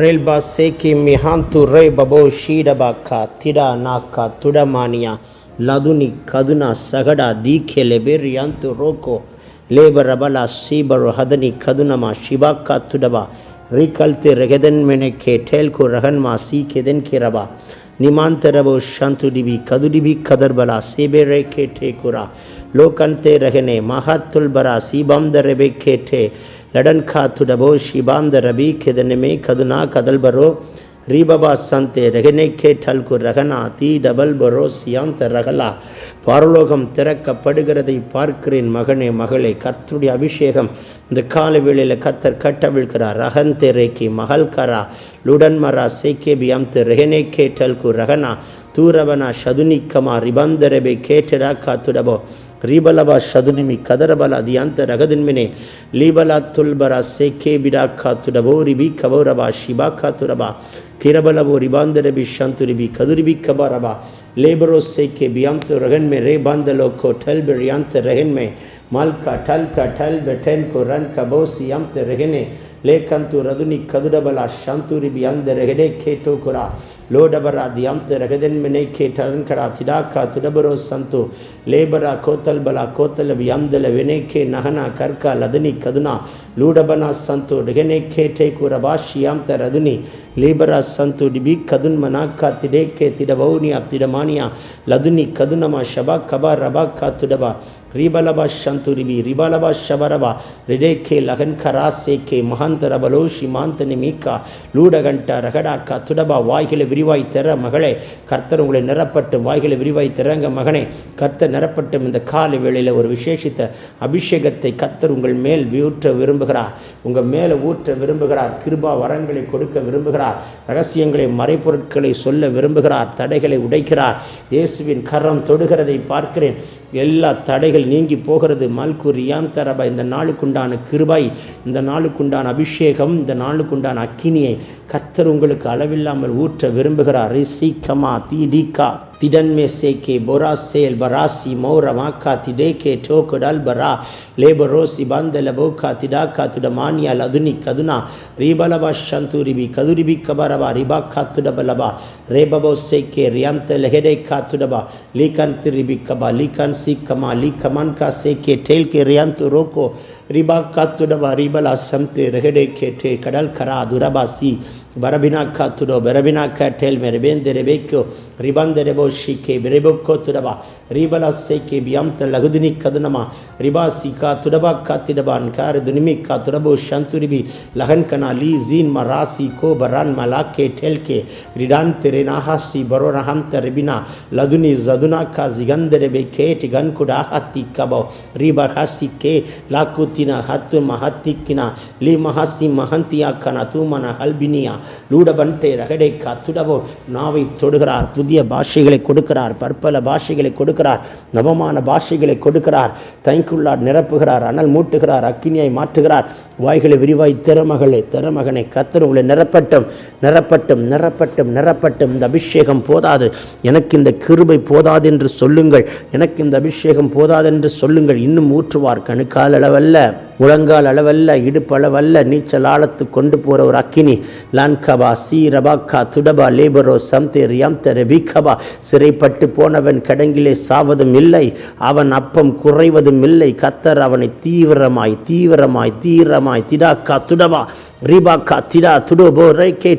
ರೇಲ್ಬಾ ಸೇಕಿ ಮಿಹಾಂತು mihantu ಬಬೋ ಶೀಡಬಾಕ ತಿರ ನಾಕ ತುಡಮಾನಿಯ ಲದುನಿ ಕದುನ ಸಗಡ ದೀಖೆ ಲೆಬೆರಿ ಅಂತು ರೋಕೋ ಲೇಬರ ಬಲ ಸೀಬರು ಹದನಿ ಕದುನಮ ಶಿಬಾಕ ತುಡಬ ರಿಕಲ್ತೆ ರೆಗೆದನ್ ಮೆಣಕ್ಕೆ ಠೇಲ್ಕು ರಹನ್ಮ ಸಿ ಕೆದನ್ ಕಿರಬ ನಿಮಾಂತರಬೋ ಶಾಂತು ದಿಬಿ ಕದುಡಿಬಿ ಕದರ್ಬಲ ಸೇಬೆರೆಕೆ ಠೇಕುರ ಲೋಕಂತೆ ರಹನೆ ಮಹಾತ್ತುಲ್ಬರ ಸೀಬಾಂದರೆಬೆಕ್ಕೆ ಠೇ ರೆಬೆ ಕೇಟೆ ಲಡನ್ ಖಾತುಡಬೋ ಶಿಬಾಂದ ರಬಿ ಕೆದನೆಮೆ ಕದುನಾ ಕದಲ್ ಬರೋ ரீபபா சந்தே ரகனேக்கே டல்கு ரகனா தீ டபல் பரோ சியாந்த ரகலா பாரலோகம் திறக்கப்படுகிறதை பார்க்கிறேன் மகனே மகளே கர்த்தருடைய அபிஷேகம் இந்த கால வேளையில் கத்தர் கட்டவிழ்கிறார் ரகந்தே ரேக்கி மகள் கரா லுடன்மரா சேக்கே பியாம்து ரெகனேக்கே டல்கு ரகனா தூரவனா ಶದುನಿಕ್ಕಮ ರಿಬಂದರೆಬೆ ಕೇಟೆರಾ ಕಾತುಡಬೋ ரீபலபா ஷதுனிமி கதரபல அதியாந்த ரகதின்மினே லீபலா துல்பரா சேகே பிடா காத்துடபோ ரிபி கபௌரபா ஷிபா காத்துரபா கிரபலபோ ரிபாந்தரபி ஷாந்துரிபி கதுரிபி கபாரபா லேபரோ சேகே பியாந்து ரகன்மே ரே பாந்தலோக்கோ டல்பெ ரியாந்த ரகன்மே மால்கா டல்கா டல்பெ டென்கோ ரன் கபோசி யாந்த ரகனே லேகந்து ரதுனி கதுடபலா ஷாந்துரிபி அந்த ரகனே கேட்டோகுரா ಬಿಯಾಂದ ರಗಡೆ ಕೇಟೋ ಕುರ ಲೋಡಬರ ದಿಯಾಂತ ರಗದೆನ್ಮೆನೆ ಕೇಟರನ್ ಕಡ ತಿಡಾಕ ತುಡಬರೋ ಸಂತು ಲೇಬರ ಕೋತಲ್ ಬಲ ಕೋತಲ ಬಿಯಾಂದಲ ವೆನೆಕೆ ನಹನ ಕರ್ಕ ಲದನಿ ಕದುನ ಲೂಡಬನ ಸಂತು ಡೆಗನೆ ಕೇಟೆ ಕುರಬಾ ಶಿಯಾಂತ ರದುನಿ ಲೇಬರ ಸಂತು ಡಿಬಿ ಕದುನ್ ಮನಾಕ ತಿಡೇಕೆ ತಿಡಬೌನಿಯ ತಿಡಮಾನಿಯ ಲದುನಿ ಕದುನಮ ಶಬ ಕಬ ರಬ ಕ ತುಡಬ ரிபலபா சந்துருவி ரிபலபா ஷபரபா ரிடேக்கே லகன்கரா சேக்கே மகாந்தரபலோ ஷிமாந்தனி மீக்கா லூடகண்டா ரகடாக்கா துடபா வாய்களை விரிவாய் தர மகளே கர்த்தர் உங்களை நிரப்பட்டும் வாய்களை விரிவாய் திறங்க மகனே கர்த்தர் நிரப்பட்டும் இந்த கால வேளையில் ஒரு விசேஷித்த அபிஷேகத்தை கர்த்தர் உங்கள் மேல் ஊற்ற விரும்புகிறார். உங்கள் மேலே ஊற்ற விரும்புகிறார். கிருபா வரங்களை கொடுக்க விரும்புகிறார். ரகசியங்களை மறைப்பொருட்களை சொல்ல விரும்புகிறார். தடைகளை உடைக்கிறார். இயேசுவின் கரம் தொடுகிறதை பார்க்கிறேன். எல்லா தடைகள் நீங்கி போகிறது. மல்குர் யாம் தரபா. இந்த நாளுக்குண்டான கிருபை இந்த நாளுக்குண்டான அபிஷேகம் இந்த நாளுக்குண்டான அக்கினியை கர்த்தர் உங்களுக்கு அளவில்லாமல் ஊற்ற விரும்புகிறார். ரிசிகமா தீடிகா திடன்மே சேகே பொரா சேல் பராசி மௌர மாக்கா திடேகே டோகுடல் பரா லேபரோசி பந்தல போக்கா திடாக்கா துட மானியா லதுனி கதுனா ரீபலபா சந்தூரிபி கதுரிபி கபரபா ரிபா காத்துடபலபா ரேபபோ சேகே ரியாந்த லெஹெடே காத்துடபா லீகன் திரிபி கபா லீகன் சீக்கமா லீகமன் கா சேக்கே டேல்கே ரியாந்து ரோகோ ரிபா காத்துடபா ரீபலா சம்து ரெகடே கேட்டே கடல் கரா துரபாசி. வரபினா காத்துடோ பெரபினா காட்டேல் மெரபேந்த ரெபேக்கோ ரிபந்த ரெபோ ஷிக்கே பெரபோக்கோ துடபா ரீபலா சேக்கே பியாம் த லகுதினி கதுனமா. ரிபாசி கா துடபா காத்திடபான் கார் துனிமி கா துடபோ ஷந்துரிபி. லகன் கனா லீ ஜீன் மா ராசி கோ பரான் மா லாக்கே டேல்கே ரிடான் தெரே நாஹாசி பரோ நஹாம் த ரெபினா லதுனி ஜதுனா கா ஜிகந்த ரெபே கேட்டி கன்குடா ஹத்தி கபோ. ரீபர் ஹாசி கே லாக்குத்தி மகந்தினா ஹத்து மஹத்திக்கினா லி மஹாசி மகந்தியாக்கானா தூமன ஹல்பினியா லூடபன்டே ரகடை கத்துடவோ நாவை தொடுகிறார் புதிய பாஷைகளை கொடுக்கிறார் பற்பல பாஷைகளை கொடுக்கிறார் நவமான பாஷைகளை கொடுக்கிறார் தயங்குள்ளார் நிரப்புகிறார் அனல் மூட்டுகிறார் அக்கினியாய் மாற்றுகிறார் வாய்களை விரிவாய் திறமகளை திறமகனை உள்ள நிரப்பட்டும் நிரப்பட்டும் நிரப்பட்டும் நிரப்பட்டும் இந்த அபிஷேகம் போதாது. எனக்கு இந்த கிருபை போதாது என்று சொல்லுங்கள் எனக்கு இந்த அபிஷேகம் போதாதென்று சொல்லுங்கள் இன்னும் ஊற்றுவார் கணுக்கால் அளவல்ல. Amen. முழங்கால் அளவல்ல இடுப்பு அளவல்ல நீச்சல் ஆழத்து கொண்டு போகிற ஒரு அக்கினி. லான்கபா சீ ரபாக்கா துடபா லேபரோ சம்தே ரியாம்த ரெபிகபா சிறைப்பட்டு போனவன் கடங்கிலே சாவதும் இல்லை அவன் அப்பம் குறைவதும் இல்லை. கத்தர் அவனை தீவிரமாய் தீவிரமாய் தீவிரமாய் திடாக்கா துடபா ரிபாக்கா திடா துடோபோ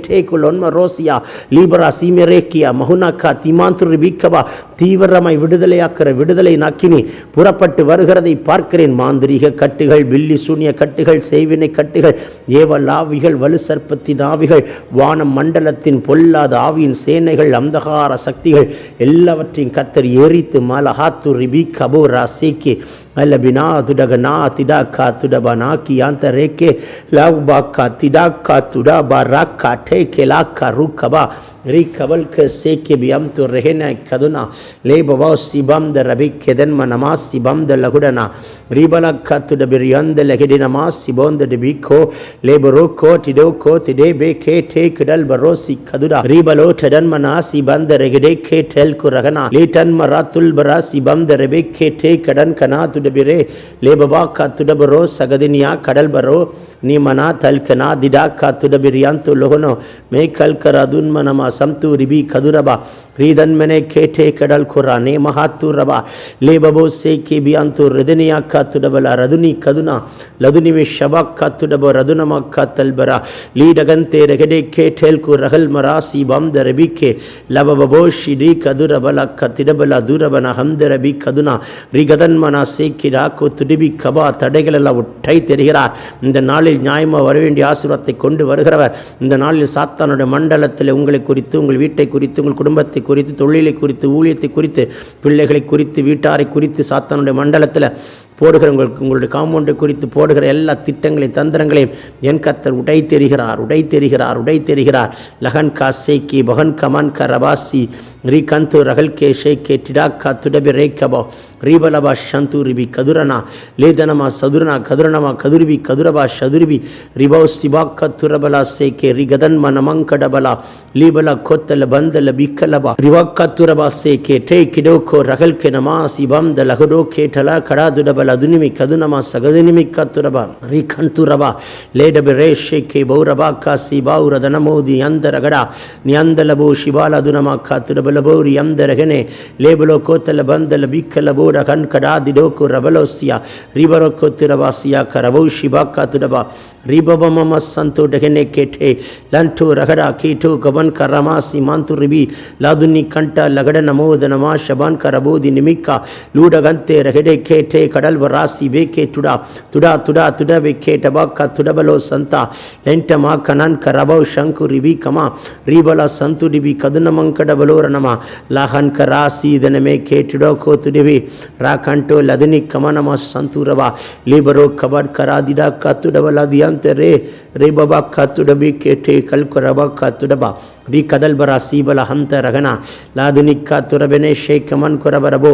டே குல் ஒன்ம ரோசியா. லீபரா சீமெரேக்கியா மகுனாக்கா திமாந்துரு ரிபிகபா தீவிரமாய் விடுதலையாக்கிற விடுதலை நாக்கினி புறப்பட்டு வருகிறதை பார்க்கிறேன். மாந்திரீக கட்டுகள் பில்லி பில்லி சூன்ய கட்டுகள் செய்வினை கட்டுகள் ஏவல் ஆவிகள் வலு சர்ப்பத்தின் ஆவிகள் வானம் மண்டலத்தின் பொல்லாத ஆவியின் சேனைகள் அந்தகார சக்திகள் எல்லாவற்றையும் கத்தர் எரித்து மலஹாத்து ரிபி கபூரா சீக்கி அல்லபினா துடகனா திடாக்கா துடபனாக்கி யாந்த ரேக்கே லவ் லாபாக்கா திடாக்கா துடாபா ராக்கா டேக்கே லாக்கா ரூக்கபா ரீ க சேக்கே பி அம் து ரெஹென கதுனா லே பவா சிபம் த ரபி கெதன்ம நமா சிபம் த லகுடனா ரீபலக்கா துடபிரியந்த லெகடினமா சிபோந்த டிபிகோ லேபரோ கோ டிடோ கோ திடே பே கே டே கிடல் பரோ சி கதுடா ரீபலோ டெடன்மனா சிபந்த ரெகடே கே டெல் குரகனா லேட்டன் மரா துல்பரா சிபந்த ரெபே கே டே கடன் கனா துடபிரே லேபபா கா துடபரோ சகதினியா கடல் பரோ நீ மனா தல்கனா திடா கா துடபிரியாந்து லொகனோ மே கல்கர அதுன்மனமா சம்து ரிபி கதுரபா ரீதன்மனே கேட்டே கடல் குரா நே மகாத்து ரபா லேபபோ சே கே பியாந்து ரிதனியா கா துடபல ரதுனி கதுனா லதுனிவி ஷபா கா துடபோ ரதுனமா கா தல்பரா லீடகந்தே ரெகடே கேட்டேல் கு ரகல் மராசி சிபம் த ரபிக்கே லபபபோ ஷிடி கதுரபல க திடபல துரபன ஹந்த ரபி கதுனா. ரிகதன்மனா சேக்கிரா கு துடிபி கபா தடைகள் எல்லாம் உட்டை தெரிகிறார். இந்த நாளில் நியாயமாக வர வேண்டிய ஆசீர்வாதத்தை கொண்டு வருகிறவர். இந்த நாளில் சாத்தானுடைய மண்டலத்தில் உங்களை குறித்து உங்கள் வீட்டை குறித்து உங்கள் குடும்பத்தை குறித்து தொழிலை குறித்து ஊழியத்தை குறித்து பிள்ளைகளை குறித்து வீட்டாரை குறித்து சாத்தானுடைய மண்டலத்தில் போடுகிற உங்களுக்கு உங்களுடைய காம்பவுண்டை குறித்து போடுகிற எல்லா திட்டங்களையும் தந்திரங்களையும் என் கத்தர் உடை தெரிகிறார் உடை தெரிகிறார் உடை தெரிகிறார் லகன் கா சேக்கி பகன் கமன் க ரபாசி ரீ கந்து ரகல் கே ஷே கே கா துடபி ரே கபோ ரீபலபா ஷந்து ரிபி கதுரனா லேதனமா சதுரனா கதுரணமா கதுருபி கதுரபா சதுருபி ரிபோ சிபாக்க துரபலா சேக்கே ரிகதன்ம நமங்கடபலா லீபல கொத்தல பந்தல பிக்கலபா ரிவாக்கா துரபா சேகே டே கிடோக்கோ ரகல் கே நமா சிபம் த கே கேட்டலா கடா துடபல ಅದುನಿಮಿ ಕದುನಮ ಸಗದುನಿಮಿ ಕತ್ತುರಬ ರೀಖಂತುರಬ ಲೇಡಬೆ ರೇಷೆಕೆ ಬೌರಬ ಕಾಸಿ ಬಾವುರದ ನಮೋದಿ ಅಂದರಗಡ ನ್ಯಂದಲಬೋ ಶಿವಾಲ ಅದುನಮ ಕತ್ತುರಬಲಬೋರಿ ಅಂದರಗನೆ ಲೇಬಲೋ ಕೋತಲ ಬಂದಲ ಬಿಕ್ಕಲ ಬೋಡ ಕಣ್ಕಡಾ ದಿಡೋಕು ರಬಲೋಸಿಯ ರಿಬರೋ ಕೊತ್ತಿರವಾಸಿಯ ಕರಬೌ ಶಿಬ ಕತ್ತುರಬ ರಿಬಬಮ ಸಂತು ಡಗೆನೆ ಕೆಠೆ ಲಂಟು ರಗಡ ಕೀಟು ಗಬನ್ ಕರಮಾಸಿ ಮಾಂತು ರಿಬಿ ಲಾದುನಿ ಕಂಠ ಲಗಡ ನಮೋದ ನಮ ಶಬಾನ್ ಕರಬೋದಿ ನಿಮಿಕ್ಕ ಲೂಡಗಂತೆ ರಗಡೆ ಕೇಟೆ ಕಡಲ್ ರಾಸಿ ಬೇಕೆ ತುಡ? ತುಡ ತುಡ ತುಡ ಬೇಕೆ? ಟಬಾಕ, ತುಡಬಲೋ ಸಂತ. ಮಾ ಕನನ್ ರಭೌ, ಶಂಕು, ರಿಬಿ, ಕಮ. ರೀಬಲ, ಸಂತು, ಡಿಬಿ, ಕದುನ ಮಂಕಡ ಬಲೋರ ನಮ. ಲಹನ್ಕ ರಾಸಿ ದನ ಮೇ ಕೆ ಕೇಟಿಡೋ ಕೋ ತುಡಿಬಿ ರಾಕಂಟೋ ಲದನಿ, ಕಮ, ನಮ ಸಂತೂರವ ಲಿಬರೋ, ಕಬರ್ ಕರಾದಿಡ ಕತ್ತುಡಬಲ ದಿಯಂತ, ರೇ. ಬಬಾ ಕತ್ತುಡಬಿ ಕೇಟೆ ಕಲ್ಕೊರಬ ಕತ್ತುಡಬ ரி கதல்பரா சீபல ஹந்த ரகனா லாதுனிக்கா துரபெனே கமன் குரபரபோ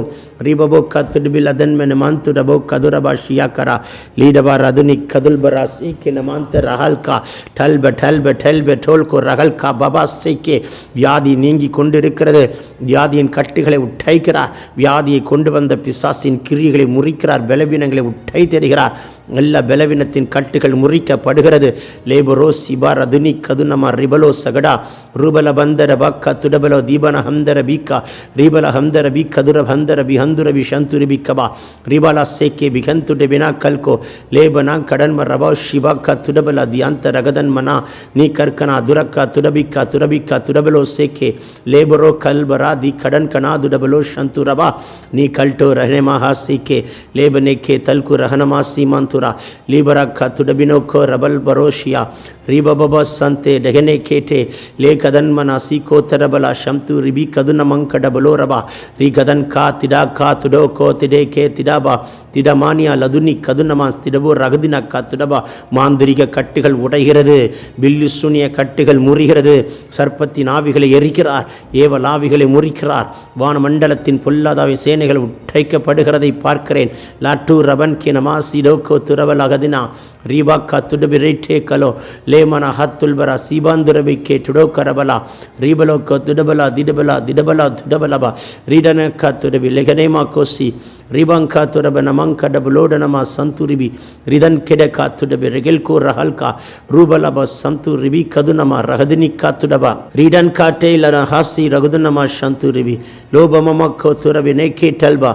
ரிபபோ கத்துடுபில் அதன்மென மாந்து ரபோ கதுரபா ஷியா கரா லீடபா ரதுனிக் கதுல்பரா சீக்கின மாந்த ரஹல்கா டல்ப டல்ப டல்ப டோல்கோ ரகல்கா பபா சீக்கே வியாதி நீங்கி கொண்டிருக்கிறது வியாதியின் கட்டுகளை உட்டைக்கிறார் வியாதியை கொண்டு வந்த பிசாசின் கிரியைகளை முறிக்கிறார் பலவீனங்களை உட்டை தருகிறார் நல்ல பலவீனத்தின் கட்டுகள் முறிக்கப்படுகிறது. லேபரோ சிபார துனி கதுனமா ரிபலோ சகடா ரூபல பந்தர பக்க துடபலோ தீபன ஹந்தர பீக்கா ரீபல ஹந்தர பி கதுர ஹந்தர பிஹந்துர பி சந்துரு பிக்கபா ரிபலா சேக்கே பிகந்துட்டு பினா கல்கோ லேபனா கடன்ம ரபா ஷிபாக்கா துடபல தியாந்த ரகதன்மனா நீ கற்கனா துரக்கா துடபிக்கா துடபிக்கா துடபலோ சேக்கே லேபரோ கல்பரா தி கடன் கனா துடபலோ சந்துரபா நீ கல்டோ ரஹனமா ஹாசிக்கே லேபனேக்கே தல்கு ரஹனமா சீமாந்து Katura, Libera Katudabinoko, Rabal Baroshia, Ribababa Sante, Degene Kete, Le Kadan Manasiko Terabala, Shamtu Ribi Kaduna Manka Dabaloraba, Rikadan Ka, Tida Ka, Tudoko, Tide Ke, Tidaba, Tidamania, Laduni, Kadunamans, Tidabu, Ragadina Katudaba, Mandrika Katigal, Udaihirade, Billisunia Katigal, Murihirade, Sarpati Navigal, Erikirar, Eva Lavigal, Murikrar, Van Mandalatin Pulla, Davisenegal, Taikapadukarade, பார்க்கிறேன் லாட்டு ரபன் கி நமாசி Togo ತುರವಲಗದಿನ ರೀಬಾಕ್ಕ ತುಡುಬಿ ರೈಠೆ ಕಲೋ ಲೇಮನ ಹತ್ತುಲ್ಬರ ಸೀಬಾಂದುರಬಿಕ್ಕೆ ಟುಡೋಕರಬಲ ರೀಬಲೋಕ್ಕ ತುಡಬಲ ದಿಡಬಲ ದಿಡಬಲ ದುಡಬಲಬ ರೀಡನಕ್ಕ ತುಡಬಿ ಲೆಗನೇಮ ಕೋಸಿ ರೀಬಂಕ ತುರಬ ನಮಂಕ ಡಬಲೋಡ ನಮ ಸಂತುರಿಬಿ ರಿದನ್ ಕೆಡಕ ತುಡಬಿ ರೆಗೆಲ್ಕೋ ರಹಲ್ಕ ರೂಬಲಬ ಸಂತುರಿಬಿ ಕದು ನಮ ರಹದಿನಿಕ್ಕ ತುಡಬ Reid and Kaate ಇಲ್ಲನ ಹಾಸಿ ರಘುದು ನಮ ಶಂತುರಿಬಿ ಲೋಭಮಕ್ಕ ತುರಬಿ ನೇಕೆ ಟಲ್ಬ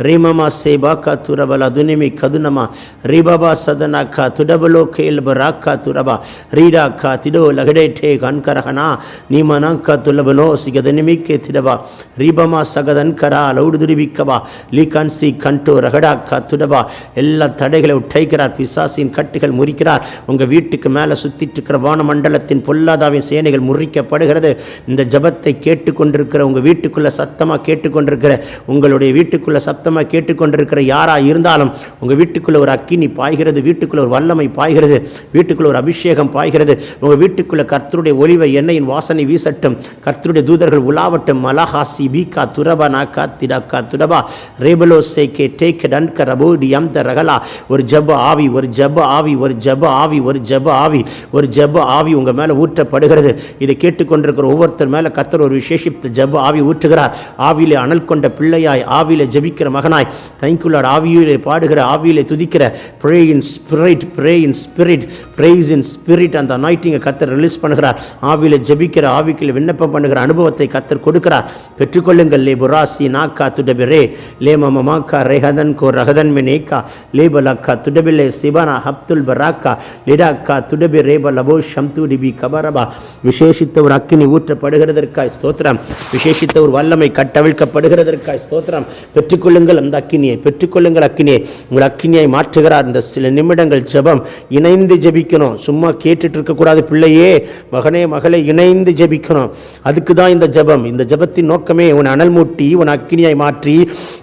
ರೇಮಮ ಸೇಬಾಕ ತುರಬಲ ದುನಿಮಿ ಕದು ನಮ ರೀ ரிபபா சதனாக்கா துடபலோ கேல் பராக்கா துரபா ரீடாக்கா திடோ லகடேட்டே கண்கரகனா நீமனாக்கா துலபனோ சிகதனிமிக்கே திடபா ரீபமா சகதன்கரா லவுடு துருவிக்கவா லீகான்சி கண்டோ ரகடாக்கா துடபா எல்லா தடைகளை உட்டைக்கிறார் பிசாசின் கட்டுகள் முறிக்கிறார் உங்கள் வீட்டுக்கு மேலே சுற்றிட்டு இருக்கிற வானமண்டலத்தின் பொல்லாதாவின் சேனைகள் முறிக்கப்படுகிறது இந்த ஜபத்தை கேட்டுக்கொண்டிருக்கிற உங்கள் வீட்டுக்குள்ளே சத்தமாக கேட்டுக்கொண்டிருக்கிற உங்களுடைய வீட்டுக்குள்ளே சத்தமாக கேட்டுக்கொண்டிருக்கிற யாராக இருந்தாலும் உங்கள் வீட்டுக்குள்ளே ஒரு அக்கினி பாய்கிறது வீட்டுக்குள்ளே ஒரு வல்லமை பாய்கிறது வீட்டுக்குள்ளே ஒரு அபிஷேகம் பாய்கிறது. உங்கள் வீட்டுக்குள்ளே கர்த்தருடைய ஒளிவை எண்ணெயின் வாசனை வீசட்டும். கர்த்தருடைய தூதர்கள் உலாவட்டும். மலஹாசி பீகா துரபா நாக்கா திடாக்கா துரபா. ரேபலோ சேகே take டன்க ரபோடி am the ரகலா. ஒரு ஜப ஆவி ஒரு ஜப ஆவி ஒரு ஜப ஆவி ஒரு ஜப ஆவி ஒரு ஜப ஆவி உங்கள் மேலே ஊற்றப்படுகிறது. இதை கேட்டுக்கொண்டிருக்கிற ஒவ்வொருத்தர் மேலே கத்தர் ஒரு விசேஷித்த ஜப ஆவி ஊற்றுகிறார். ஆவியிலே அனல் கொண்ட பிள்ளையாய் ஆவியிலே ஜபிக்கிற மகனாய் தங்கிக்குள்ளார் ஆவியிலே பாடுகிற ஆவியிலே துதிக்கிற pray in spirit pray in spirit praise in spirit அந்த அனாய்ட்டிங்கை கத்தர் ரிலீஸ் பண்ணுகிறார். ஆவியில ஜபிக்கிற ஆவிக்கில் விண்ணப்பம் பண்ணுகிற அனுபவத்தை கத்தர் கொடுக்கிறார். பெற்றுக்கொள்ளுங்கள். லே புராசி நாக்கா துடபிரே. லே மமமாக்கா ரெஹதன் கோ ரகதன் மினேக்கா. லே பலக்கா துடபிலே சிவனா ஹப்துல் பராக்கா. லிடாக்கா துடபி ரேப லபோ ஷம்து டிபி கபரபா. விசேஷித்த ஒரு அக்கினி ஊற்றப்படுகிறதற்காய் ஸ்தோத்திரம். விசேஷித்த ஒரு வல்லமை கட்டவிழ்க்கப்படுகிறதற்காய் ஸ்தோத்திரம். பெற்றுக்கொள்ளுங்கள் அந்த அக்கினியை பெற்றுக்கொள்ளுங்கள் அக்கினியை. உங்கள் அக்கினியை மாற்றுகிறார் அந்த சில நிமிடங்கள் ஜபம். இணைந்து ஜபிக்கணும். சும்மா கேட்டுட்டு இருக்கக்கூடாது பிள்ளையே. மகனே மகளே இணைந்து ஜபிக்கணும். அதுக்கு தான் இந்த ஜபம். இந்த ஜபத்தின் நோக்கமே உன் அனல் மூட்டி உன் அக்கினியாய் மாற்றி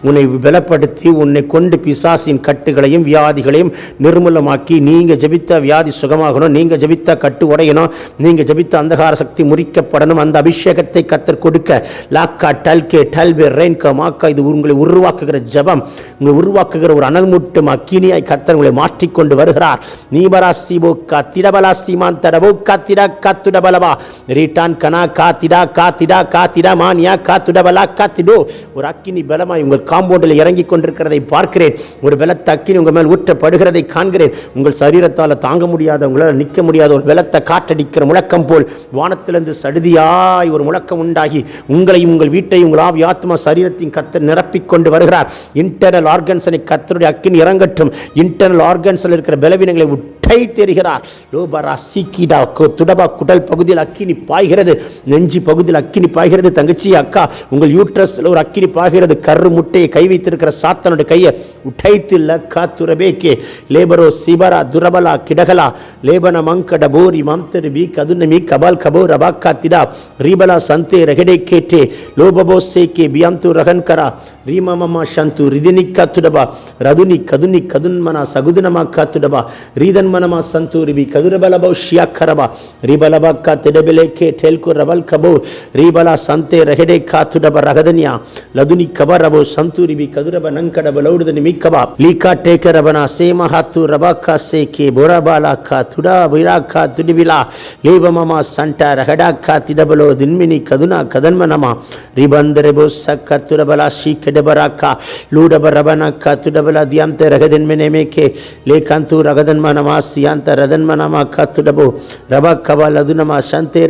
உன்னை பலப்படுத்தி உன்னை கொண்டு பிசாசின் கட்டுகளையும் வியாதிகளையும் நிர்மூலமாக்கி நீங்கள் ஜெபித்த வியாதி சுகமாகணும் நீங்கள் ஜெபித்த கட்டு உடையணும் நீங்கள் ஜபித்த அந்தகார சக்தி முறிக்கப்படணும் அந்த அபிஷேகத்தை கத்தர் கொடுக்க. லாக்கா டல்கே டல்பே ரெயின்கா மாக்கா இது உங்களை உருவாக்குகிற ஜபம். உங்களை உருவாக்குகிற ஒரு அனல் மூட்டும் அக்கினியாய் கத்தர் உங்களை மாற்றிக்கொண்டு வருகிறார். நீபராசி போக்கா திடபலா சீமான் தடபோ கத்திடா காத்துடபலவா ரீட்டான் கனா காத்திடா காத்திடா காத்திடா மானியா காத்துடபலா காத்திடோ. ஒரு அக்கினி பலமாய் உங்கள் காம்பவுண்டில் இறங்கி கொண்டிருக்கிறதை பார்க்கிறேன். ஒரு பலத்த அக்கினி உங்கள் மேல் ஊற்றப்படுகிறதை காண்கிறேன். உங்கள் சரீரத்தால் தாங்க முடியாத உங்களால் நிற்க முடியாத ஒரு பலத்தை காற்றடிக்கிற முழக்கம் போல் வானத்திலிருந்து சடுதியாய் ஒரு முழக்கம் உண்டாகி உங்களையும் உங்கள் வீட்டையும் உங்கள் ஆவி ஆத்மா சரீரத்தையும் கத்தர் நிரப்பிக் கொண்டு வருகிறார். இன்டர்னல் ஆர்கன்ஸனை கத்தருடைய அக்கினி இறங்கட்டும். இன்டர்னல் இன்டர்னல் ஆர்கன்ஸில் இருக்கிற பலவீனங்களை உட்டை தெரிகிறார் லோபரா சீக்கிடா துடபா குடல் பகுதியில் அக்கினி பாய்கிறது. நெஞ்சு பகுதியில் அக்கினி பாய்கிறது. தங்கச்சி அக்கா உங்கள் யூட்ரஸில் ஒரு அக்கினி பாய்கிறது. கரு முட்டையை கை வைத்திருக்கிற சாத்தனுடைய கையை உட்டைத்து லக்கா துரபேக்கே லேபரோ சிபரா துரபலா கிடகலா லேபன மங்கட போரி மம்தரு பி கதுனமி கபால் கபோ ரபாக்கா திடா ரீபலா சந்தே ரகடே கேட்டே. லோபபோ சேக்கே பியாம் து ரகன் கரா ரீமமமா சந்து ரிதினி கத்துடபா ரதுனி கதுனி கதுன்மனா ಸಗುದಿನಮ ಕತ್ತುಡಬ ರೀದನ್ಮನಮ ಸಂತು ರಿಬಿ ಕದುರಬಲಬೌ ಶಿಯಾಖರಬ ರಿಬಲಬಕ್ಕ ತಿಡಬೆಲೆಕೆ ಟೆಲ್ಕು ರಬಲ್ ಕಬೋ ರೀಬಲ ಸಂತೆ ರಹೆಡೆ ಕಾತುಡಬ ರಗದನ್ಯ ಲದುನಿ ಕಬರಬೋ ಸಂತು ರಿಬಿ ಕದುರಬ ನಂಕಡಬ ಲೌಡದನಿ ಮಿಕ್ಕಬ ಲೀಕಾ ಟೇಕರಬನ ಸೇಮ ಹತ್ತು ರಬಕ್ಕ ಸೇಕೆ ಬೋರಬಾಲ ಕ ತುಡ ಬಿರಾಕ ತುಡಿಬಿಲ ಲೇಬಮಮ ಸಂಟ ರಹಡಾಕ ತಿಡಬಲೋ ದಿನ್ಮಿನಿ ಕದುನ ಕದನ್ಮನಮ ರಿಬಂದರೆಬೋ ಸಕ್ಕ ತುಡಬಲ ಶೀಕೆಡಬರಾಕ ಲೂಡಬ ರಬನಕ್ಕ ತುಡಬಲ ದಿಯಾಂತೆ लेखांतु रगदन नम सियांत रदन नम खत डबो रब कबल अदुनम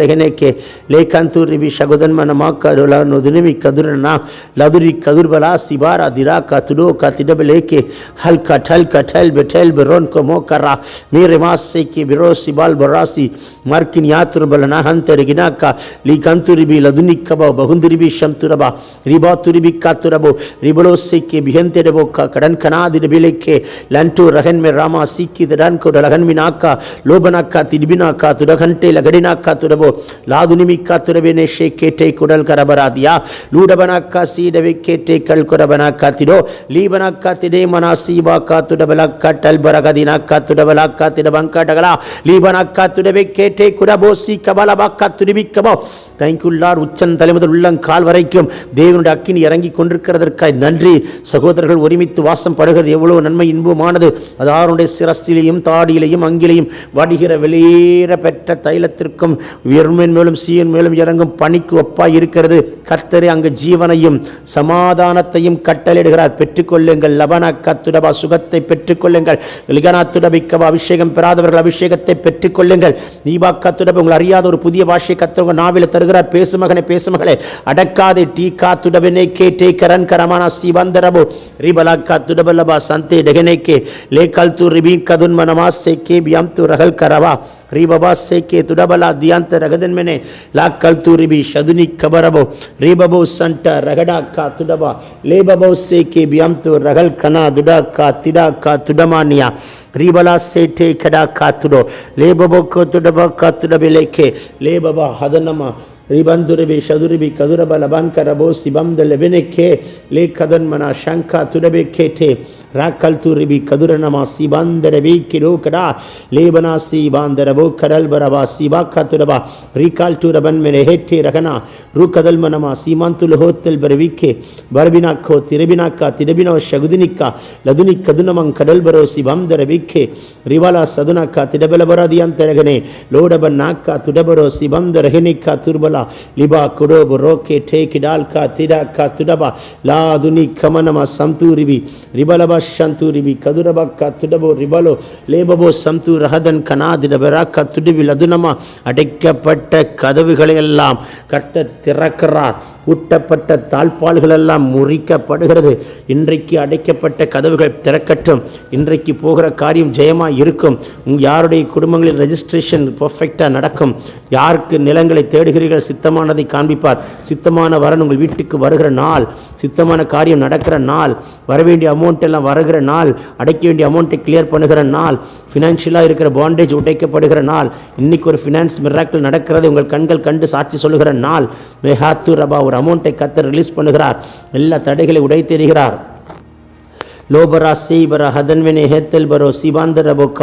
रहने के लेखांतु रिबि शगुदन नम करुल नुदुनिमि कदुरना लदुरि कदुरबला सिबारा दिरा कतुडो कतिडब लेके हल कठल कठल बेठल बेरोन को मो करा मेरे मासे के बिरो सिबाल बरासी मर्किन यातुरबल ना हंतरगिना का लीकांतु रिबि लदुनि कब बहुंदुरिबि शंतुरबा रिबा तुरिबि कातुरबो रिबलो से के बिहंते रबो का कडन कनादि डबिले के लंट ಮೆ ರಾಮ ಸಿಕ್ಕಿ ದಡನ್ ಕೊಡ ಲಗನ್ ಮಿನಾಕ ಲೋಬನಕ್ಕ ತಿಡಿಬಿನಾಕ ತುಡಗಂಟೆ ಲಗಡಿನಾಕ ತುರಬೋ ಲಾದುನಿಮಿ ಕಾತುರಬೇನೆ ಶೇಕೆ ಟೇ ಕುಡಲ್ ಕರಬರಾದಿಯಾ ಲೂಡಬನಕ್ಕ ಸೀಡವೆ ಕೇಟೆ ಕಳ್ ಕೊರಬನಕ್ಕ ತಿಡೋ ಲೀಬನಕ್ಕ ತಿಡೆ ಮನ ಸೀಬಾಕ ತುಡಬಲಕ್ಕ ಟಲ್ ಬರಗದಿನಕ್ಕ ತುಡಬಲಕ್ಕ ತಿಡಬಂಕ ಡಗಳ ಲೀಬನಕ್ಕ துடவை கேட்டே குடபோசி கபலபாக்கா துடிபிக்கபோ தேங்க்யுள்ளார் உச்சன் தலைமுதல் உள்ளங்கால் வரைக்கும் தேவனுடைய அக்கினி இறங்கி கொண்டிருக்கிறதற்காய் நன்றி சகோதரர்கள் ஒருமித்து வாசம் படுகிறது எவ்வளவு நன்மை இன்பமானது அதாருடைய சிரஸ்திலையும் தாடியிலையும் அங்கிலையும் வடிகிற வெளியேற பெற்ற தைலத்திற்கும் எருமின் மேலும் சீன் மேலும் இறங்கும் பணிக்கு ஒப்பாய் இருக்கிறது. கர்த்தரே அங்கு ஜீவனையும் சமாதானத்தையும் கட்டளையிடுகிறார். பெற்றுக்கொள்ளுங்கள். லபன கத்துடபா சுகத்தை பெற்றுக்கொள்ளுங்கள். லிகனா துடபிக்கபா அபிஷேகம் பெறாதவர்கள் அபிஷேகத்தை பெற்றுக்கொள்ளுங்கள். தீபா கத்துடப உங்கள் அறியாத ஒரு புதிய பாஷை கத்தவங்க நாவில தருகிறார். பேசுமகனை பேசுமகளை அடக்காதே டீ அடக்காதே டீ கே டே கரன் கரமான சிவந்தரபோ ரிபலா காத்துடபல்லபா சந்தே டெகனைக்கே. லேக்கால் து ரிபி கதுன்மனமா சேக்கே பியாம் து ரகல் கரவா ரீபபா சேக்கே துடபலா தியாந்த ரகதன்மனே லாக்கல் து ரிபி ஷதுனி கபரபோ ரீபபோ சண்ட ரகடா கா துடபா லேபபோ சேக்கே பியாம் து ரகல் கனா துடா கா திடா கா துடமானியா ரீபலா சேட்டே கடா கா துடோ லேபபோ கோ துடபா கா துடபிலேக்கே லேபபா ஹதனமா ரிபந்துருபி சதுருபி கதுரப லபான்கரபோ சிபம் த லெபெனெக்கே லே கதன்மனா ஷங்கா துரபே கேட்டே ராக்கல் துருபி கதுரனமா சிபாந்தரபி கிரோகடா லேபனா சிபாந்தரபோ கடல் பரபா சிபாக்கா துரபா ரீகால் துரபன் மென ஹேட்டே ரகனா ரூ கதல் மனமா சீமாந்துல் ஹோத்தல் பரவிக்கே பரபினாக்கோ திரபினாக்கா திரபினோ ஷகுதினிக்கா லதுனி கதுனமங் கடல் பரோ சிபம் தரவிக்கே ரிவாலா சதுனாக்கா திடபலபராதியான் தரகனே லோடபன் நாக்கா துடபரோ சிபம் தரகனிக்கா துர்பலா ला लिबा कुडोब रोके ठेक डाल का तिरा का तुडबा ला दुनि कमनमा संतूरिबि रिबलबा शंतूरिबि ரிபலோ லேபபோ சம்து ரஹதன் கனாதிட பெராக்க துடுவில் அதுனமா அடைக்கப்பட்ட கதவுகளை கர்த்த திறக்கிறார் ஊட்டப்பட்ட தாழ்பால்கள் எல்லாம் முறிக்கப்படுகிறது இன்றைக்கு அடைக்கப்பட்ட கதவுகள் திறக்கட்டும் இன்றைக்கு போகிற காரியம் ஜெயமாக இருக்கும் யாருடைய குடும்பங்களின் ரெஜிஸ்ட்ரேஷன் பர்ஃபெக்டாக நடக்கும் யாருக்கு நிலங்களை தேடுகிறீர்கள் சித்தமானதை காண்பிப்பார். சித்தமான வரன் உங்கள் வீட்டுக்கு வருகிற நாள் சித்தமான காரியம் நடக்கிற நாள் வர வேண்டிய அமௌண்ட் எல்லாம் வருகிற நாள் அடைக்க வேண்டிய அமௌண்ட்டை கிளியர் பண்ணுகிற நாள் ஃபினான்ஷியலாக இருக்கிற பாண்டேஜ் உடைக்கப்படுகிற நாள் இன்னைக்கு ஒரு ஃபினான்ஸ் மிராக்கள் நடக்கிறது உங்கள் கண்கள் கண்டு சாட்சி சொல்லுகிற நாள் மெஹாத்து ரபா ஒரு அமௌண்ட்டை கத்தர் ரிலீஸ் பண்ணுகிறார். எல்லா தடைகளை உடைத்தெறிகிறார். ಲೋಬರ ಸೀಬರ ಹದನ್ವೆನೆ ಹೆತ್ತಲ್ ಬರೋ ಸಿಬಾಂದರ ಬೊಕ್ಕ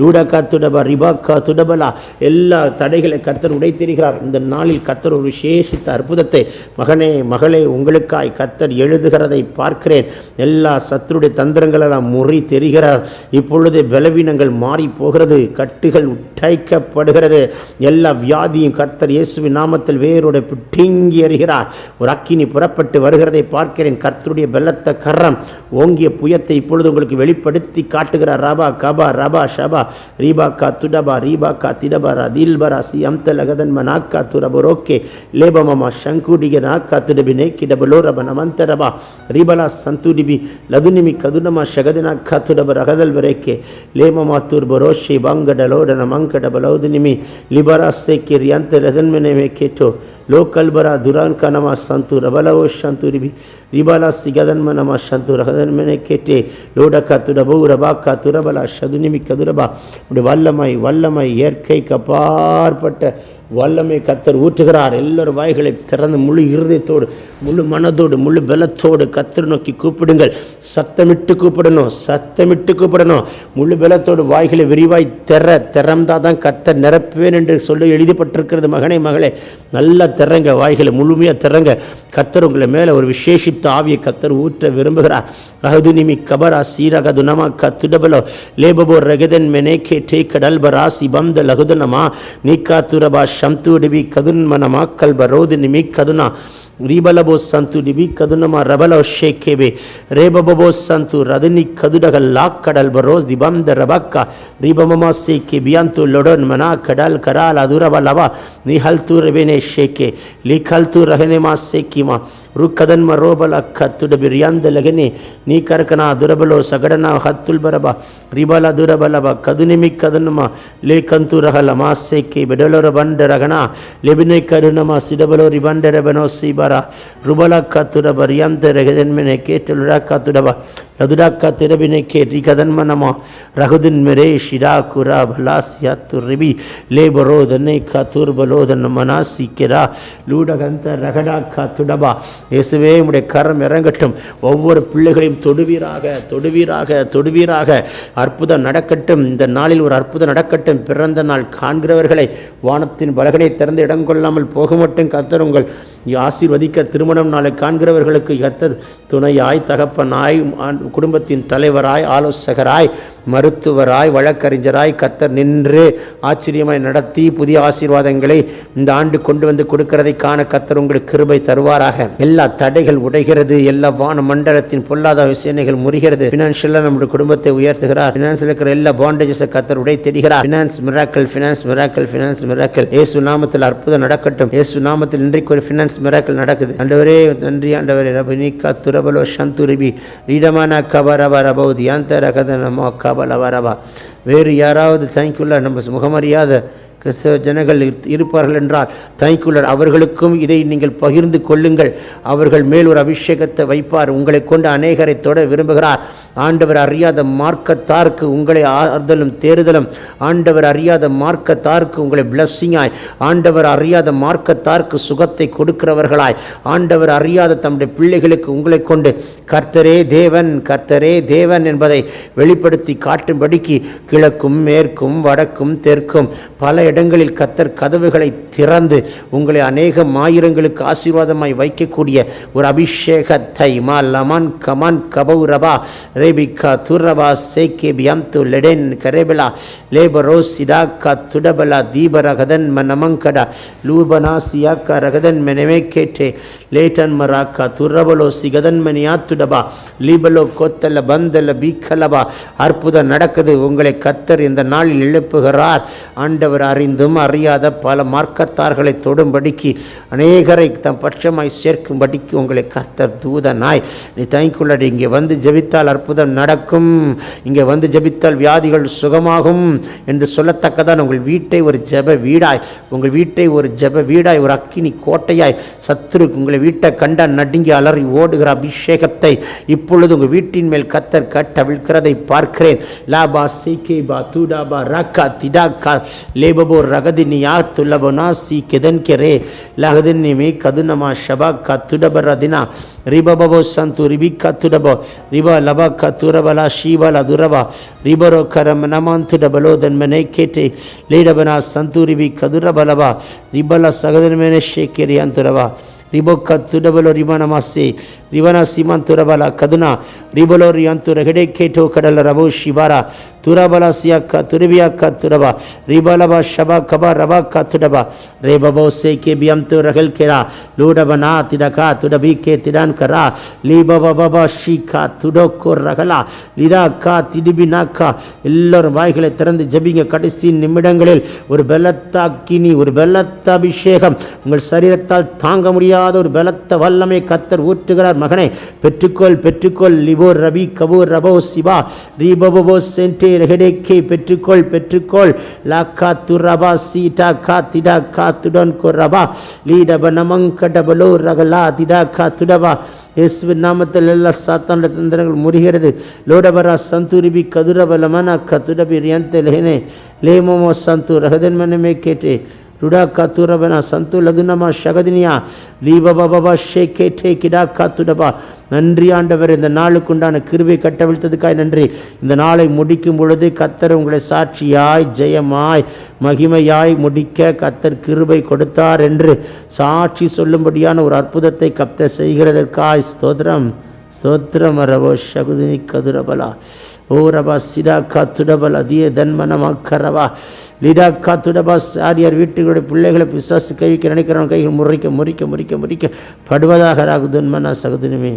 ಲೂಡಕ ತುಡಬ ரிபாக்கா துடபலா எல்லா தடைகளை கத்தர் உடைத்திருக்கிறார் இந்த நாளில் கத்தர் ஒரு விசேஷித்த அற்புதத்தை மகனே மகளே உங்களுக்காய் கத்தர் எழுதுகிறதை பார்க்கிறேன் எல்லா சத்துருடைய தந்திரங்களெல்லாம் முறி தெரிகிறார் இப்பொழுது பலவீனங்கள் மாறி போகிறது கட்டுகள் உடைக்கப்படுகிறது எல்லா வியாதியும் கத்தர் இயேசுவின் நாமத்தில் வேரோட பிட்டிங்கி எறிகிறார் ஒரு அக்கினி புறப்பட்டு வருகிறதை பார்க்கிறேன் கர்த்தருடைய பெல்லத்த கரம் ஓங்கிய புயத்தை இப்பொழுது உங்களுக்கு வெளிப்படுத்தி காட்டுகிறார் ரபா கபா ரபா ஷபா ரீபா கா துடபா ரீபா கா திடபரா தில்பரா சி அம்த லகதன் மனாக்கா துரபரோக்கே லேபமமா ಶಂಕುಡಿಗೆ ನಾಕ್ಕ ತುಡಬಿನೆ ಕಿಡಬಲೋರಬ ನಮಂತರಬ ರಿಬಲ ಸಂತುಡಿಬಿ ಲದುನಿಮಿ ಕದುನಮ ಶಗದಿನ ಕತುಡಬ ರಗದಲ್ ಬರೇಕೆ ಲೇಮಮ ತುರ್ಬರೋಶಿ ಬಂಗಡಲೋಡನ ಮಂಕಡ ಬಲೌದುನಿಮಿ ಲಿಬರಾಸೆ ಕಿರಿಯಂತ ಲದನ್ಮೆನೆ ಮೇಕೆಟೋ ಲೋಕಲ್ ಬರ ದುರಾನ್ ಕನಮ ಸಂತು ರಬಲವೋ ಶಂತುರಿಬಿ ರಿಬಲ ಸಿಗದನ್ಮ ನಮ ಶಂತು ரகதன்மனை கேட்டே லோடக்கா துடபோ ரபாக்கா துரபலா சதுனிமி கதுரபா உடைய வல்லமை வல்லமை இயற்கைக்கு அப்பாற்பட்ட வல்லமை கத்தர் ஊற்றுகிறார். எல்லோரும் வாய்களை திறந்து முழு இருதயத்தோடு முழு மனதோடு முழு பலத்தோடு கத்தர் நோக்கி கூப்பிடுங்கள். சத்தமிட்டு கூப்பிடணும் சத்தமிட்டு கூப்பிடணும். முழு பலத்தோடு வாய்களை விரிவாய் திற திறந்தாதான் தான் கத்தர் நிரப்புவேன் என்று சொல்லி எழுதப்பட்டிருக்கிறது. மகனே மகளே நல்லா திறங்க வாய்களை முழுமையாக திறங்க. கத்தர் உங்களை மேலே ஒரு விசேஷித்த ஆவியை கத்தர் ஊற்ற விரும்புகிறார். அகதுனிமி கபரா சீரக துனமா கத்துடபலோ. லேபபோ ரகதன் மெனேகே டே கடல் பரா சிபந்த லகுதனமா நீக்கா ಶಂತುಡಿಬಿ ಕದುನ್ಮನಮ ಕಲ್ಬರೋದು ನಿಮಿ ಕದುನ ರೀಬಲಬೋ ಸಂತು ಡಿಬಿ ಕದುನಮ ರಬಲ ಶೇಖೇಬೆ ರೇಬಬೋ ಸಂತು ರದನಿ ಕದುಡಗಲ್ ಲಾಕ್ ಕಡಲ್ ಬರೋಸ್ ದಿಬಂದ ರಬಕ್ಕ ರೀಬಮಮ ಸೇಕೆ ಬಿಯಂತು ಲೊಡನ್ ಮನ ಕಡಲ್ ಕರಾಲ್ ಅದುರಬ ಲವ ನೀ ಹಲ್ತು ರಬೇನೆ ಶೇಕೆ ಲಿಕ್ ಹಲ್ತು ರಹನೆ ಮಾ ಸೇಕಿಮ ರುಕ್ಕದನ್ಮ ರೋಬಲ ಕತ್ತುಡ ಬಿರಿಯಂದ ಲಗನೆ ನೀ ಕರ್ಕನ ದುರಬಲೋ ಸಗಡನ ಹತ್ತುಲ್ ಬರಬ ರಿಬಲ ದುರಬಲಬ ಕದುನಿಮಿ ಕದನಮ ಲೇಕಂತು ರಹಲ ಮಾ ಸೇಕೆ ಬೆಡಲೊರ ಬಂಡ ரகனா லெபினை கருணமா சிடபலோ ரிபண்டரபனோ சீபரா ருபலா காத்துடபா ரியந்த ரகதன்மனை கேட்டுடா காத்துடபா லதுடா காத்திரபினை கேட்டி கதன்மனமா ரகுதின் ஷிரா குரா பலாசியா துரிபி லேபரோ தன்னை மனா சீக்கிரா லூடகந்த ரகடா காத்துடபா இயேசுவே உடைய கரம் இறங்கட்டும் ஒவ்வொரு பிள்ளைகளையும் தொடுவீராக தொடுவீராக தொடுவீராக அற்புதம் நடக்கட்டும் இந்த நாளில் ஒரு அற்புதம் நடக்கட்டும் பிறந்த நாள் காண்கிறவர்களை வானத்தின் பலகனை திறந்து இடம் கொள்ளாமல் போக மட்டும் கத்தர் உங்கள் ஆசீர்வதிக்க திருமணம் நாளை காண்கிறவர்களுக்கு கத்தர் துணையாய் தகப்பனாய் குடும்பத்தின் தலைவராய் ஆலோசகராய் மருத்துவராய் வழக்கறிஞராய் கத்தர் நின்று ஆச்சரியமாய் நடத்தி புதிய ஆசீர்வாதங்களை இந்த ஆண்டு கொண்டு வந்து கொடுக்கிறதை காண கத்தர் உங்களுக்கு கிருபை தருவாராக. எல்லா தடைகள் உடைகிறது எல்லா வான மண்டலத்தின் பொல்லாத விஷயங்கள் முறிகிறது. பினான்சியலாக நம்முடைய குடும்பத்தை உயர்த்துகிறார். பினான்சியல் இருக்கிற எல்லா பாண்டேஜஸை கத்தர் உடை தெரிகிறார் finance miracle finance miracle finance miracle Yesu நாமத்தில் அற்புதம் நடக்கட்டும். ஏசு நாமத்தில் இன்றைக்கு ஒரு ஃபினான்ஸ் மிராக்கல் நடக்குது. ஆண்டவரே நன்றி ஆண்டவரே. ரபனிகா துரபலோ சந்துரிபி ரீடமான கபரப ரபௌதி அந்த ரகத நமோ கபலவரபா. வேறு யாராவது தேங்க்யூல நம்ம முகமறியாத கிறிஸ்தவ ஜனங்கள் இருப்பார்கள் என்றால் தேங்க்யூலர் அவர்களுக்கும் இதை நீங்கள் பகிர்ந்து கொள்ளுங்கள். அவர்கள் மேல் ஒரு அபிஷேகத்தை வைப்பார். உங்களை கொண்டு அநேகரை தொட விரும்புகிறார். ஆண்டவர் அறியாத மார்க்கத்தார்க்கு உங்களை ஆறுதலும் தேறுதலும். ஆண்டவர் அறியாத மார்க்கத்தார்க்கு உங்களை பிளஸ்ஸிங்காய் ஆண்டவர் அறியாத மார்க்கத்தார்க்கு சுகத்தை கொடுக்கிறவர்களாய். ஆண்டவர் அறியாத தம்முடைய பிள்ளைகளுக்கு உங்களை கொண்டு கர்த்தரே தேவன் கர்த்தரே தேவன் என்பதை வெளிப்படுத்தி காட்டும்படிக்கு கிழக்கும் மேற்கும் வடக்கும் தெற்கும் பல இடங்களில் கத்தர் கதவுகளை திறந்து உங்களை அநேக ஆயிரங்களுக்கு ஆசீர்வாதமாய் வைக்கக்கூடிய ஒரு அபிஷேகத்தை. மா லமான் கமான் கபௌ ரபா ரேபிகா துரபா சேக்கே பியம்து லெடென் கரேபலா லேபரோ சிடாக்கா துடபலா தீபர கதன் மனமங்கடா லூபனா சியாக்கா ரகதன் மெனமே கேட்டே. லேட்டன் மராக்கா துரபலோ சிகதன் மணியா துடபா லீபலோ கோத்தல பந்தல பீக்கலபா. அற்புதம் நடக்குது உங்களை கத்தர் இந்த நாளில் எழுப்புகிறார். ஆண்டவர் அறிந்தும் அறியாத பல மார்க்கத்தார்களை தொடும்படிக்கு அநேகரை தம் பட்சமாய் சேர்க்கும்படிக்கு உங்களை கர்த்தர் தூதனாய். நீ தங்கிக்குள்ளடி இங்கே வந்து ஜெபித்தால் அற்புதம் நடக்கும். இங்கே வந்து ஜெபித்தால் வியாதிகள் சுகமாகும் என்று சொல்லத்தக்கதான் உங்கள் வீட்டை ஒரு ஜெப வீடாய் உங்கள் வீட்டை ஒரு ஜெப வீடாய் ஒரு அக்கினி கோட்டையாய் சத்துரு உங்களை வீட்டை கண்ட நடுங்கி அலறி ஓடுகிற அபிஷேகத்தை இப்பொழுது உங்கள் வீட்டின் மேல் கத்தர் கட்டவிழ்கிறதை பார்க்கிறேன். லாபா சீகே பா தூடாபா ராக்கா திடாக்கா بور رغد نيات طلبنا سي كدن كري لغدن نمي كدنما شبا كتدب ردنا ريبا بابو سنتو ريبي كتدب ريبا لبا كتوربلا شيبلا دربا ريبرو كرم نمان تدبلو دن مني كيتي ليدبنا سنتو ريبي كدربلبا ريبلا سغدن مني شيكري انتربا ರಿಬೋಕ್ಕ ತುಡಬಲೋ ರಿಬನ ಮಾಸೆ ರಿವನ ಸೀಮಂತುರಬಲ ಕದನ ರಿಬಲೋ ರಿಯಂತು ರಗಡೆ ಕೇಟೋ ಕಡಲ ರಭೋ ಶಿವಾರ துரபலசியக்க துருபியக்க துரபா ரிபலப ஷப கப ரப க துடபா ரே பபோ கே பியம் து ரகல் கேரா. லூடபனா திடகா துடபி கே திடான் கரா. லீ பப பப ஷீகா துடோக்கோ ரகலா. லிரா கா திடிபி எல்லோரும் வாய்களை திறந்து ஜபிங்க. கடைசி நிமிடங்களில் ஒரு பலத்தாக்கினி ஒரு பலத்த அபிஷேகம். உங்கள் சரீரத்தால் தாங்க முடியாத ஒரு பலத்த வல்லமை கத்தர் ஊற்றுகிறார் மகனை. பெற்றுக்கோள் பெற்றுக்கோள். லிபோ ரவி கபூர் ரபோ சிவா ரீபபோ சென்டே ரெஹடேக்கே பெற்றுக்கொள் பெற்றுக்கொள். லாக்கா துரபா சீட்டா கா திடா கா துடன் ரபா லீடப நமங்கடபலோ ரகலா திடா கா துடபா இயேசுவின் நாமத்தில் எல்லா சாத்தாண்ட தந்திரங்கள் முறிகிறது. லோடபரா சந்தூரிபி கதுரபலமன கதுடபி ரியந்த லேனே லேமோமோ சந்து ரகதன்மனமே கேட்டே. ருடா கத்துரபனா சந்து லதுனமா ஷகதினியா. லீபபபா ஷேகே டே கிடா காத்துடபா நன்றி ஆண்டவர் இந்த நாளுக்குண்டான கிருவை கட்டவிழ்த்ததுக்காய் நன்றி. இந்த நாளை முடிக்கும் பொழுது கத்தர் உங்களை சாட்சியாய் ஜெயமாய் மகிமையாய் முடிக்க கத்தர் கிருபை கொடுத்தார் என்று சாட்சி சொல்லும்படியான ஒரு அற்புதத்தை கத்த செய்கிறதற்காய் ஸ்தோத்திரம். ஸ்தோத்திரம் அரவோ ஷகுதினி கதுரபலா. ஓ ரபா சிடாக்கா துடபல் அதிய தன்மனமாக்கரவா லிடாக்கா துடபா சாரியார் வீட்டுகளுடைய பிள்ளைகளை பிசாசு கைவிக்க நினைக்கிறவன் கைகள் முறிக்க முறிக்க முறிக்க முறிக்க. படுவதாக ராகுதுன்மனா சகுதுனுமே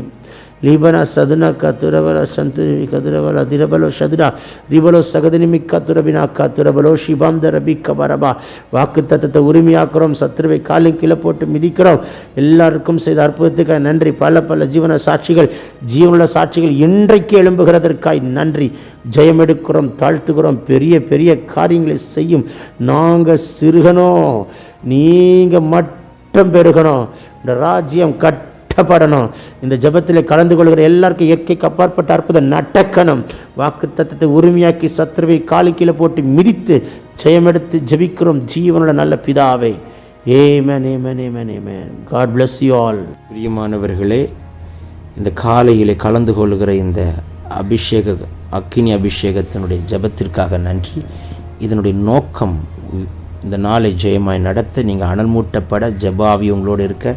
லீபனா சதுனாக்கா துரபல சந்துரிமி கதுரபல திரபலோ சதுரா ரிபலோ சகதினிமிக்கா துரபினாக்கா துரபலோ ஷிபாந்த ரபிக்க பரபா வாக்கு தத்தத்தை உரிமையாக்குறோம் சத்ருவை காலின் கீழே போட்டு மிதிக்கிறோம் எல்லாருக்கும் செய்த அற்புதத்துக்காக நன்றி பல பல ஜீவன சாட்சிகள் ஜீவனுள்ள சாட்சிகள் இன்றைக்கு எழும்புகிறதற்காய் நன்றி ஜெயம் எடுக்கிறோம் தாழ்த்துகிறோம் பெரிய பெரிய காரியங்களை செய்யும் நாங்கள் சிறுகணும் நீங்கள் மட்டும் பெருகணும் இந்த ராஜ்யம் கட் கட்டப்படணும் இந்த ஜெபத்தில் கலந்து கொள்கிற எல்லாருக்கும் இயற்கைக்கு அப்பாற்பட்ட அற்புதம் நடக்கணும். வாக்கு தத்துவத்தை உரிமையாக்கி சத்ருவை காலு கீழே போட்டு மிதித்து ஜெயமெடுத்து ஜெபிக்கிறோம். ஜீவனோட நல்ல பிதாவை. Amen amen amen amen God bless you all பிரியமானவர்களே இந்த காலையிலே கலந்து கொள்கிற இந்த அபிஷேக அக்கினி அபிஷேகத்தினுடைய ஜெபத்திற்காக நன்றி. இதனுடைய நோக்கம் இந்த நாளை ஜெயமாய் நடத்த நீங்கள் அனல் மூட்டப்பட ஜபாவி உங்களோடு இருக்க